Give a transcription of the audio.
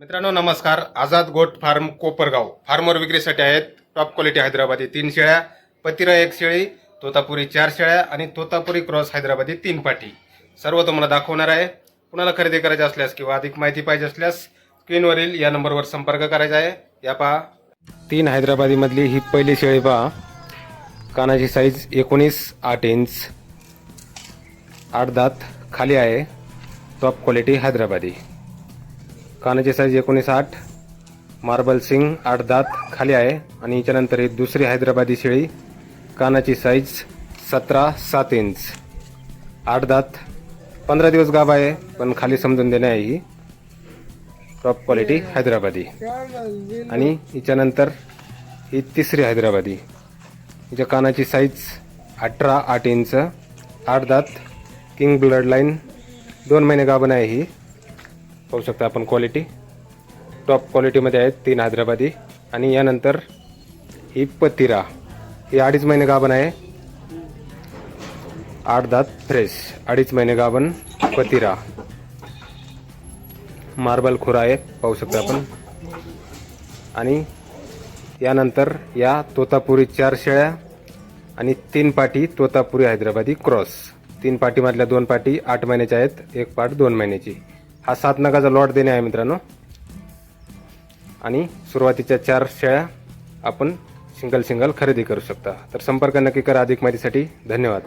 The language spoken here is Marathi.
मित्रांनो नमस्कार. Azad goat farm Kopargaon. Farmer विक्रीसाठी आहेत टॉप क्वालिटी हैदराबादी तीन शेळ्या पतिरा एक शेळी तोतापुरी चार शेळ्या आणि तोतापुरी क्रॉस हैदराबादी तीन पाठी. सर्व तुम्हाला दाखवणार आहे. कुणाला खरेदी करायची असल्यास किंवा अधिक माहिती पाहिजे असल्यास स्क्रीनवरील या नंबरवर संपर्क करायचा आहे. या पहा. तीन हैदराबादीमधली ही पहिली शेळी पहा. कानाची साईज एकोणीस आठ इंच आठ दात खाली आहे. Top quality Hyderabadi. कानाची साईज एकोणीस आठ. मार्बल सिंग आठ दात खाली आहे. आणि याच्यानंतर ही दुसरी हैदराबादी शेळी. कानाची साईज सतरा सात इंच आठ दात. पंधरा दिवस गाभ आहे पण खाली समजून देणे आहे ही. Top quality Hyderabadi. आणि हिच्यानंतर ही तिसरी हैदराबादी. हिच्या कानाची साईज अठरा आठ इंच आठ दात. किंग ब्लड लाईन दोन महिने गाभण आहे ही. पाहू शकता आपण क्वालिटी टॉप क्वालिटीमध्ये आहेत तीन हैदराबादी. आणि यानंतर ही पतिरा. ही अडीच महिने गाभण आहे. आठ दात फ्रेश अडीच महिने गाभण पतिरा. मार्बल खुरा आहे पाहू शकता आपण. आणि यानंतर या तोतापुरी चार शेळ्या आणि तीन पाटी तोतापुरी हैदराबादी क्रॉस. तीन पाटीमधल्या दोन पाटी आठ महिन्याच्या आहेत एक पाट दोन महिन्याची. हा सात नगाचा लॉट देणे आहे मित्रांनो. आणि सुरुवातीच्या चार शेळ्या आपण सिंगल सिंगल खरेदी करू शकता. तर संपर्क नक्की करा अधिक माहितीसाठी. धन्यवाद.